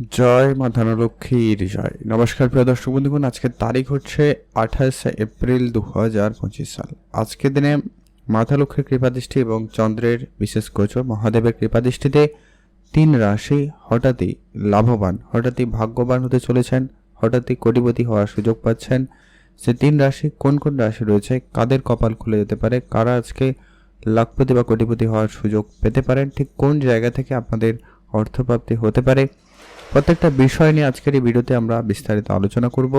জয় মা ধনলক্ষ্মীর জয়। নমস্কার প্রিয় দর্শক বন্ধুগণ, আজকের তারিখ হচ্ছে আঠাশে এপ্রিল দু হাজার পঁচিশ সাল। আজকের দিনে মাতা লক্ষ্মীর কৃপাদৃষ্টি এবং চন্দ্রের বিশেষ গোচর, মহাদেবের কৃপাদৃষ্টিতে তিন রাশি হঠাৎই লাভবান, হঠাৎই ভাগ্যবান হতে চলেছেন, হঠাৎই কোটিপতি হওয়ার সুযোগ পাচ্ছেন। সে তিন রাশি কোন কোন রাশি রয়েছে, কাদের কপাল খুলে যেতে পারে, কারা আজকে লাখপতি বা কোটিপতি হওয়ার সুযোগ পেতে পারেন, ঠিক কোন জায়গা থেকে আপনাদের অর্থপ্রাপ্তি হতে পারে প্রত্যেকটা বিষয় নিয়ে আজকের এই ভিডিওতে আমরা বিস্তারিত আলোচনা করব।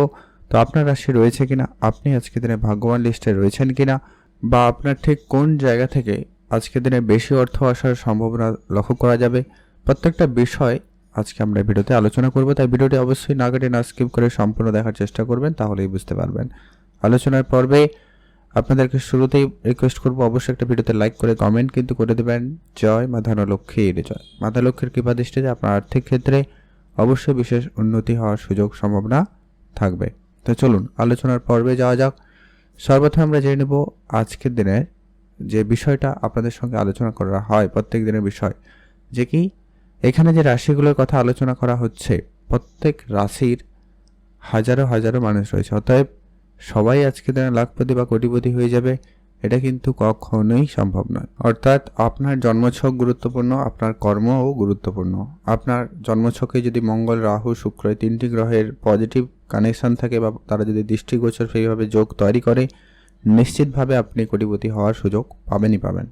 তো আপনার রাশি রয়েছে কিনা? আপনি আজকের দিনে ভাগ্যবান লিস্টে রয়েছেন কিনা? বা আপনার ঠিক কোন জায়গা থেকে আজকের দিনে বেশি অর্থ আসার সম্ভাবনা লক্ষ্য করা যাবে? প্রত্যেকটা বিষয় আজকে আমরা ভিডিওতে আলোচনা করব, তাই ভিডিওটি অবশ্যই না কেটে না স্কিপ করে সম্পূর্ণ দেখার চেষ্টা করবেন, তাহলেই বুঝতে পারবেন। আলোচনার পর্বে আপনাদেরকে শুরুতেই রিকোয়েস্ট করব, অবশ্যই একটা ভিডিওতে লাইক করে কমেন্ট কিন্তু করে দেবেন। জয় মা ধনলক্ষ্মীর জয় মাতা লক্ষ্মীর কৃপা দৃষ্টিতে আপনার আর্থিক ক্ষেত্রে অবশ্যই বিশেষ উন্নতি হওয়ার সুযোগ সম্ভাবনা থাকবে। তো চলুন, আলোচনার পর্বে যাওয়া যাক। সর্বপ্রথম আমরা জেনে নেব আজকের দিনের যে বিষয়টা আপনাদের সঙ্গে আলোচনা করা হয়, প্রত্যেক দিনের বিষয়। যে কি, এখানে যে রাশিগুলোর কথা আলোচনা করা হচ্ছে, প্রত্যেক রাশির হাজারো হাজারো মানুষ রয়েছে। অতএব সবাই আজকের দিনে লাখপতি বা কোটিপতি হয়ে যাবে। এটা কিন্তু কখনোই সম্ভব নয়। অর্থাৎ আপনার জন্মছক গুরুত্বপূর্ণ, আপনার কর্মও গুরুত্বপূর্ণ। আপনার জন্মছকে যদি মঙ্গল, রাহু, শুক্র এই তিনটি গ্রহের পজিটিভ কানেকশন থাকে বা তারা যদি দৃষ্টিগোচর সেইভাবে যোগ তৈরি করে, নিশ্চিতভাবে আপনি কোটিপতি হওয়ার সুযোগ পাবেনই পাবেন।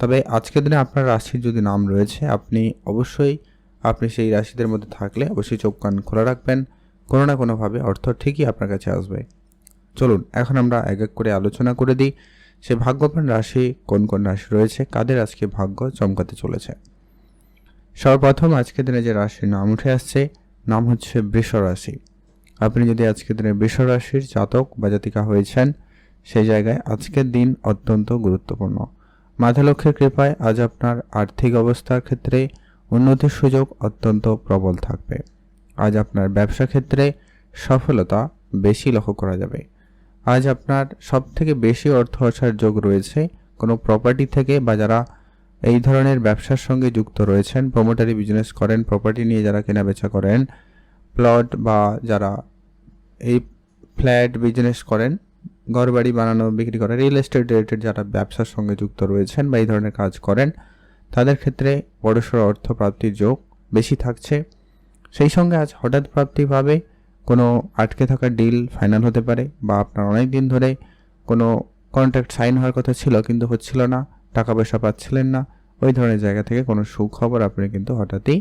তবে আজকের দিনে আপনার রাশির যদি নাম রয়েছে, আপনি অবশ্যই আপনি সেই রাশিদের মধ্যে থাকলে অবশ্যই চোখ কান খোলা রাখবেন। কোনো না কোনোভাবে অর্থ ঠিকই আপনার কাছে আসবে। চলুন, এখন আমরা এক এক করে আলোচনা করে দিই। সে ভাগ্যবান রাশি কোন কোন রাশি রয়েছে, কাদের আজকে ভাগ্য চমকাতে চলেছে? সর্বপ্রথম আজকের দিনে যে রাশির নাম উঠে আসছে, নাম হচ্ছে বৃষ রাশি। আপনি যদি আজকের দিনে বৃষ রাশির জাতক বা জাতিকা হয়েছেন, সেই জায়গায় আজকের দিন অত্যন্ত গুরুত্বপূর্ণ। মাথা লক্ষ্যের কৃপায় আজ আপনার আর্থিক অবস্থার ক্ষেত্রে উন্নতির সুযোগ অত্যন্ত প্রবল থাকবে। আজ আপনার ব্যবসা ক্ষেত্রে সফলতা বেশি লক্ষ্য করা যাবে। আজ আপনার সব থেকে বেশি অর্থ আসার যোগ রয়েছে। কোনো প্রপার্টি থেকে বা যারা এই ধরনের ব্যবসার সঙ্গে যুক্ত রয়েছেন প্রমোটারি বিজনেস করেন প্রপার্টি নিয়ে যারা কেনাবেচা করেন প্লট বা যারা এই ফ্ল্যাট বিজনেস করেন, ঘরবাড়ি বানানো, বিক্রি করেন রিয়েল এস্টেট রিলেটেড যারা ব্যবসার সঙ্গে যুক্ত রয়েছেন বা এই ধরনের কাজ করেন, তাদের ক্ষেত্রে বড়সড় অর্থ প্রাপ্তির যোগ বেশি থাকছে। সেই সঙ্গে আজ হঠাৎ প্রাপ্তিভাবে কোনো আটকে থাকা ডিল ফাইনাল হতে পারে বা আপনার অনেক দিন ধরে কোনো কন্ট্রাক্ট সাইন হওয়ার কথা ছিল কিন্তু হচ্ছিল না, টাকা পয়সা পাচ্ছিলেন না, ওই ধরনের জায়গা থেকে কোনো সুখবর আপনি কিন্তু হঠাৎই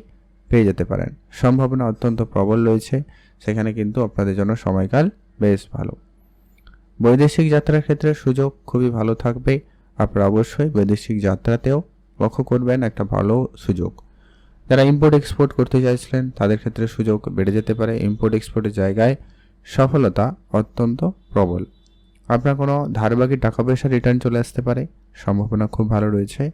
পেয়ে যেতে পারেন। সম্ভাবনা অত্যন্ত প্রবল রয়েছে, সেখানে কিন্তু আপনাদের জন্য সময়কাল বেশ ভালো। বৈদেশিক যাত্রার ক্ষেত্রে সুযোগ খুবই ভালো থাকবে, আপনারা অবশ্যই বৈদেশিক যাত্রাতেও লক্ষ্য করবেন একটা ভালো সুযোগ। যারা ইম্পোর্ট এক্সপোর্ট করতে চাইছিলেন, তাদের ক্ষেত্রে সুযোগ বেড়ে যেতে পারে। ইম্পোর্ট এক্সপোর্টের জায়গায় সফলতা অত্যন্ত প্রবল। আপনার কোনো ধারবাকি টাকা পয়সা রিটার্ন চলে আসতে পারে, সম্ভাবনা খুব ভালো রয়েছে।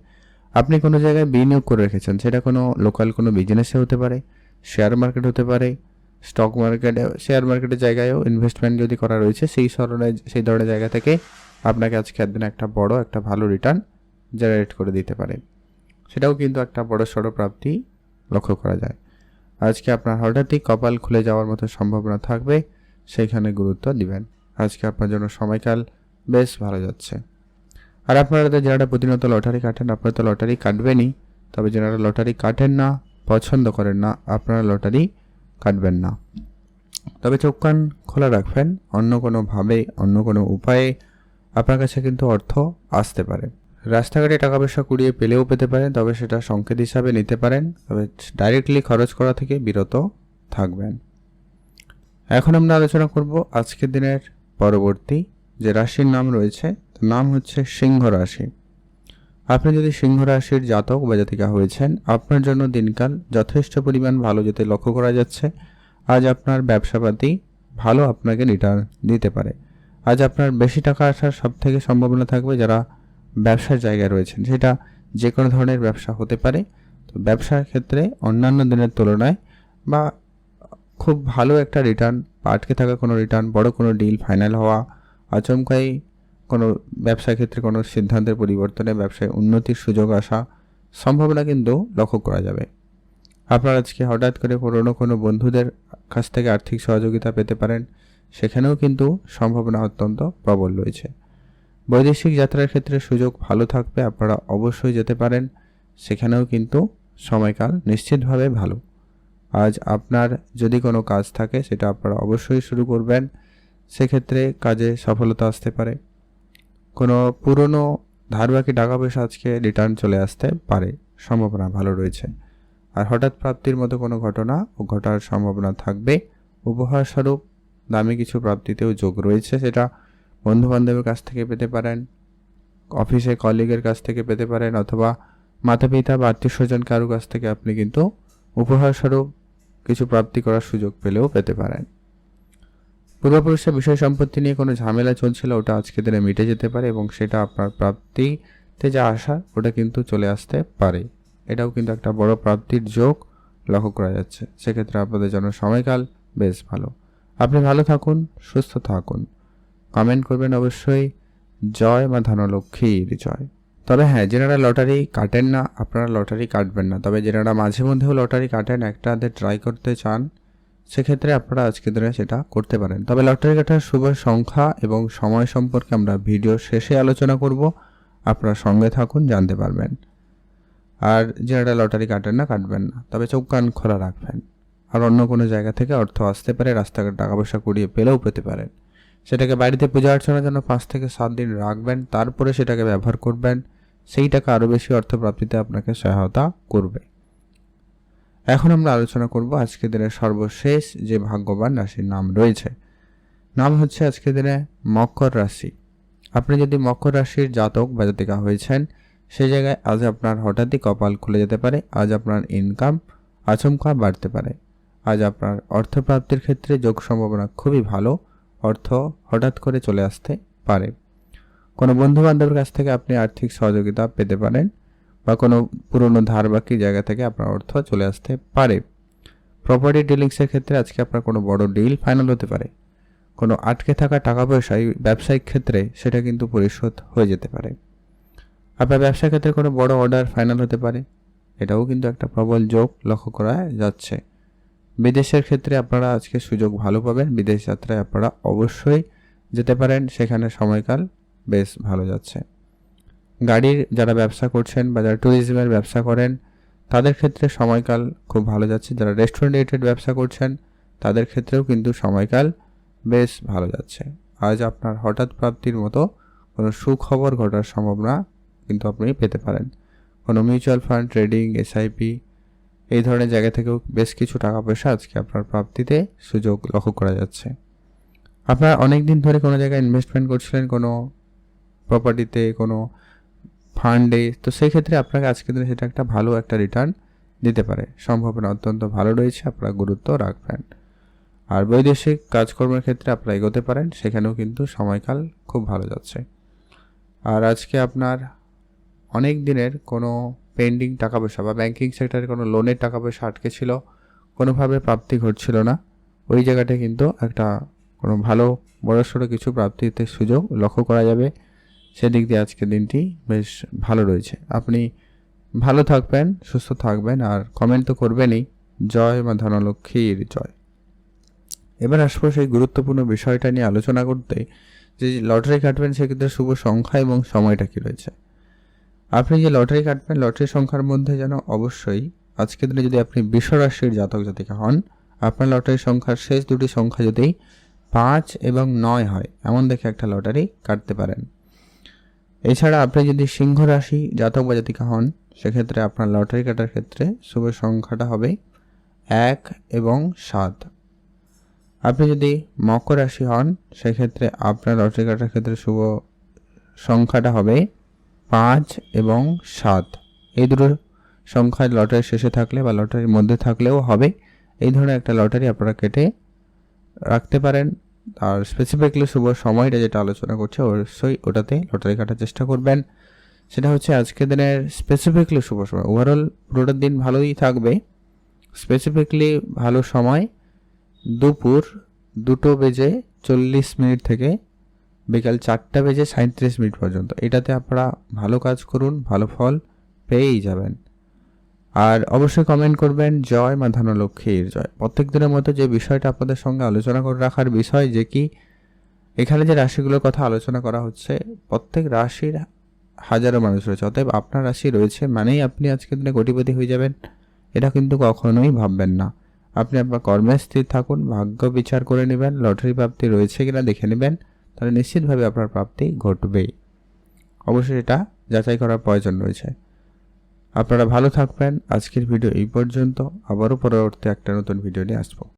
আপনি কোনো জায়গায় বিনিয়োগ করে রেখেছেন, সেটা কোনো লোকাল কোনো বিজনেসে হতে পারে শেয়ার মার্কেট হতে পারে স্টক মার্কেটে শেয়ার মার্কেটের জায়গায়ও ইনভেস্টমেন্ট যদি করা রয়েছে, সেই ধরনের সেই ধরনের জায়গা থেকে আপনাকে আজকে একদিন একটা বড়, একটা ভালো রিটার্ন জেনারেট করে দিতে পারে। সেটাও কিন্তু একটা বড় সড়ো প্রাপ্তি। লক্ষ্য করা যায়। আজকে আপনার হঠাৎই কপাল খুলে যাওয়ার মতো সম্ভাবনা থাকবে, সেইখানে গুরুত্ব দিবেন। আজকে আপনার জন্য সময়কাল বেশ ভালো যাচ্ছে। আর আপনারা তো যারা প্রতিনিয়ত লটারি কাটেন, আপনারা তো লটারি কাটবেনই। তবে যারা লটারি কাটেন না, পছন্দ করেন না, আপনারা লটারি কাটবেন না। তবে চোখ কান খোলা রাখবেন, অন্য কোনোভাবে অন্য কোনো উপায়ে আপনার কাছে কিন্তু অর্থ আসতে পারে। রাস্তাঘাটে টাকা পয়সা কুড়িয়ে পেলেও পেতে পারেন, তবে সেটা সংকেত হিসাবে নিতে পারেন, তবে ডাইরেক্টলি খরচ করা থেকে বিরত থাকবেন। এখন আমরা আলোচনা করব আজকের দিনের পরবর্তী যে রাশির নাম রয়েছে নাম হচ্ছে সিংহ রাশি। আপনি যদি সিংহ রাশির জাতক বা জাতিকা হয়েছেন, আপনার জন্য দিনকাল যথেষ্ট পরিমাণ ভালো যেতে লক্ষ্য করা যাচ্ছে। আজ আপনার ব্যবসাপাতি ভালো আপনাকে রিটার্ন দিতে পারে। আজ আপনার বেশি টাকা আসার সব থেকে সম্ভাবনা থাকবে যারা ব্যবসার জায়গায় রয়েছেন, সেটা যে কোনো ধরনের ব্যবসা হতে পারে। তো ব্যবসার ক্ষেত্রে অন্যান্য দিনের তুলনায় বা খুব ভালো একটা রিটার্ন বা আটকে থাকা কোনো রিটার্ন বড় কোনো ডিল ফাইনাল হওয়া, আচমকাই কোনো ব্যবসার ক্ষেত্রে কোনো সিদ্ধান্তের পরিবর্তনে ব্যবসায় উন্নতির সুযোগ আসা সম্ভাবনা কিন্তু লক্ষ্য করা যাবে। আপনারা আজকে হঠাৎ করে পুরনো কোনো বন্ধুদের কাছ থেকে আর্থিক সহযোগিতা পেতে পারেন, সেখানেও কিন্তু সম্ভাবনা অত্যন্ত প্রবল রয়েছে। বৈদেশিক যাত্রার ক্ষেত্রে সুযোগ ভালো থাকবে, আপনারা অবশ্যই যেতে পারেন। সেখানেও কিন্তু সময়কাল নিশ্চিতভাবে ভালো। আজ আপনার যদি কোনো কাজ থাকে, সেটা আপনারা অবশ্যই শুরু করবেন। সেক্ষেত্রে কাজে সফলতা আসতে পারে। কোনো পুরনো ধারবাকি টাকা পয়সা আজকে রিটার্ন চলে আসতে পারে, সম্ভাবনা ভালো রয়েছে। আর হঠাৎ প্রাপ্তির মতো কোনো ঘটনা ও ঘটার সম্ভাবনা থাকবে। উপহার স্বরূপ দামি কিছু প্রাপ্তিতেও যোগ রয়েছে সেটা বন্ধু বান্ধবের কাছ থেকে পেতে পারেন অফিসে কলিগের কাছ থেকে পেতে পারেন, অথবা মাতা পিতা বা আত্মীয় স্বজন কারও কাছ থেকে আপনি কিন্তু উপহারস্বরূপ কিছু প্রাপ্তি করার সুযোগ পেলেও পেতে পারেন। পূর্বপুরুষের বিষয় সম্পত্তি নিয়ে কোনো ঝামেলা চলছিল, ওটা আজকে দিনে মিটে যেতে পারে এবং সেটা আপনার প্রাপ্তিতে যা আসা, ওটা কিন্তু চলে আসতে পারে। এটাও কিন্তু একটা বড় প্রাপ্তির যোগ লক্ষ্য করা যাচ্ছে। সেক্ষেত্রে আপনাদের জন্য সময়কাল বেশ ভালো। আপনি ভালো থাকুন, সুস্থ থাকুন। কমেন্ট করবেন অবশ্যই। জয় মা ধনলক্ষ্মীর জয়। তবে হ্যাঁ যেনারা লটারি কাটেন না, আপনারা লটারি কাটবেন না। তবে যেনারা মাঝে মধ্যেও লটারি কাটেন, একটা হাতে ট্রাই করতে চান, সেক্ষেত্রে আপনারা আজকে দিনে সেটা করতে পারেন। তবে লটারি কাটার শুভ সংখ্যা এবং সময় সম্পর্কে আমরা ভিডিও শেষে আলোচনা করব। আপনারা সঙ্গে থাকুন, জানতে পারবেন। আর যারা লটারি কাটেন না, কাটবেন না। তবে চোখ কান খোলা রাখবেন। আর অন্য কোনো জায়গা থেকে অর্থ আসতে পারে, রাস্তাঘাট, টাকা পয়সা কুড়িয়ে পেলেও পেতে পারেন। সেটাকে বাড়িতে পূজা অর্চনার জন্য পাঁচ থেকে সাত দিন রাখবেন, তারপরে সেটাকে ব্যবহার করবেন। সেই টাকা আরও বেশি অর্থ প্রাপ্তিতে আপনাকে সহায়তা করবে। এখন আমরা আলোচনা করব আজকের দিনের সর্বশেষ যে ভাগ্যবান রাশির নাম রয়েছে। নাম হচ্ছে আজকের দিনে মকর রাশি। আপনি যদি মকর রাশির জাতক বা জাতিকা হয়েছেন সেই জায়গায় আজ আপনার হঠাৎই কপাল খুলে যেতে পারে, আজ আপনার ইনকাম আচমকা বাড়তে পারে। আজ আপনার অর্থপ্রাপ্তির ক্ষেত্রে যোগ সম্ভাবনা খুবই ভালো অর্থ হঠাৎ করে চলে আসতে পারে। কোনো বন্ধু বান্ধবের কাছ থেকে আপনি আর্থিক সহযোগিতা পেতে পারেন বা কোনো পুরনো ধার বাকি জায়গা থেকে আপনার অর্থ চলে আসতে পারে। প্রপার্টি ডিলিংসের ক্ষেত্রে আজকে আপনার কোনো বড় ডিল ফাইনাল হতে পারে। কোনো আটকে থাকা টাকা পয়সা ব্যবসায়িক ক্ষেত্রে সেটা কিন্তু পরিশোধ হয়ে যেতে পারে। আপনার ব্যবসার ক্ষেত্রে কোনো বড় অর্ডার ফাইনাল হতে পারে। এটাও কিন্তু একটা প্রবল যোগ লক্ষ্য করা যাচ্ছে। বিদেশের ক্ষেত্রে আপনারা আজকে সুযোগ ভালো পাবেন। বিদেশ যাত্রায় আপনারা অবশ্যই যেতে পারেন। সেখানে সময়কাল বেশ ভালো যাচ্ছে। গাড়ির যারা ব্যবসা করছেন বা যারা ট্যুরিজমের ব্যবসা করেন, তাদের ক্ষেত্রে সময়কাল খুব ভালো যাচ্ছে। যারা রেস্টুরেন্ট রিলেটেড ব্যবসা করছেন, তাদের ক্ষেত্রেও কিন্তু সময়কাল বেশ ভালো যাচ্ছে। আজ আপনার হঠাৎ প্রাপ্তির মতো কোনো সুখবর ঘটার সম্ভাবনা কিন্তু আপনি পেতে পারেন। কোনো মিউচুয়াল ফান্ড ট্রেডিং এসআইপি এই ধরনের জায়গা থেকেও বেশ কিছু টাকা পয়সা আজকে আপনার প্রাপ্তিতে সুযোগ লক্ষ্য করা যাচ্ছে। আপনারা অনেক দিন ধরে কোনো জায়গায় ইনভেস্টমেন্ট করছিলেন, কোনো প্রপার্টিতে কোনো ফান্ডে তো সেই ক্ষেত্রে আপনাকে আজকের দিনে সেটা একটা ভালো একটা রিটার্ন দিতে পারে। সম্ভাবনা অত্যন্ত ভালো রয়েছে, আপনারা গুরুত্ব রাখবেন। আর বৈদেশিক কাজকর্মের ক্ষেত্রে আপনারা এগোতে পারেন, সেখানেও কিন্তু সময়কাল খুব ভালো যাচ্ছে। আর আজকে আপনার অনেক দিনের কোনো পেন্ডিং টাকা পয়সা বা ব্যাংকিং সেক্টরে কোনো লোনের টাকা পয়সা আটকে ছিল, কোনোভাবে প্রাপ্তি ঘটছিল না। ওই জায়গাটা কিন্তু একটা কোনো ভালো বড়সড় কিছু প্রাপ্তিতে সুযোগ লক্ষ্য করা যাবে। সেদিক দিয়ে আজকের দিনটি বেশ ভালো রয়েছে। আপনি ভালো থাকবেন, সুস্থ থাকবেন আর কমেন্ট তো করবেনই। জয় বা ধনলক্ষ্মীর জয়। এবার আসব সেই গুরুত্বপূর্ণ বিষয়টা নিয়ে আলোচনা করতে। যে লটারি কাটবেন সেক্ষেত্রে শুভ সংখ্যা এবং সময়টা কী রয়েছে? আপনি যে লটারি কাটবেন, লটারি সংখ্যার মধ্যে যেন অবশ্যই আজকের দিনে যদি আপনি বিশ্বরাশির জাতক জাতিকা হন, আপনার লটারি সংখ্যার শেষ দুটি সংখ্যা যদি পাঁচ এবং নয় হয়, এমন দেখে একটা লটারি কাটতে পারেন। এছাড়া আপনি যদি সিংহ রাশি জাতক বা জাতিকা হন, সেক্ষেত্রে আপনার লটারি কাটার ক্ষেত্রে শুভ সংখ্যাটা হবে এক এবং সাত। আপনি যদি মকর রাশি হন, সেক্ষেত্রে আপনার লটারি কাটার ক্ষেত্রে শুভ সংখ্যাটা হবে পাঁচ এবং সাত। এই দুটো সংখ্যায় লটারি শেষে থাকলে বা লটারির মধ্যে থাকলেও হবে। এই ধরনের একটা লটারি আপনারা কেটে রাখতে পারেন। আর স্পেসিফিকলি শুভ সময়টা যেটা আলোচনা করছে, অবশ্যই ওটাতে লটারি কাটার চেষ্টা করবেন। সেটা হচ্ছে আজকের দিনের স্পেসিফিকলি শুভ সময়। ওভারঅল পুরোটার দিন ভালোই থাকবে। স্পেসিফিকলি ভালো সময় দুপুর দুটো বেজে চল্লিশ মিনিট থেকে বিকাল চারটা বেজে সাঁত্রিশ মিনিট পর্যন্ত। এটাতে আপনারা ভালো কাজ করুন, ভালো ফল পেয়েই যাবেন। আর অবশ্যই কমেন্ট করবেন, জয় মা ধনলক্ষ্মীর জয়। প্রত্যেক দিনের মতো যে বিষয়টা আপনাদের সঙ্গে আলোচনা করে রাখার বিষয় যে কি, এখানে যে রাশিগুলোর কথা আলোচনা করা হচ্ছে, প্রত্যেক রাশির হাজারো মানুষ রয়েছে। অতএব আপনার রাশি রয়েছে মানেই আপনি আজকের দিনে কোটিপতি হয়ে যাবেন। এটা কিন্তু কখনোই ভাববেন না। আপনি আপনার কর্মে স্থির থাকুন, ভাগ্য বিচার করে নেবেন, লটারি প্রাপ্তি রয়েছে কিনা দেখে নেবেন। তাহলে নিশ্চিতভাবে আপনার প্রাপ্তি ঘটবেই। অবশ্যই এটা যাচাই করার প্রয়োজন রয়েছে। আপনারা ভালো থাকবেন। আজকের ভিডিও এই পর্যন্ত। আবারও পরবর্তী একটা নতুন ভিডিও নিয়ে আসব।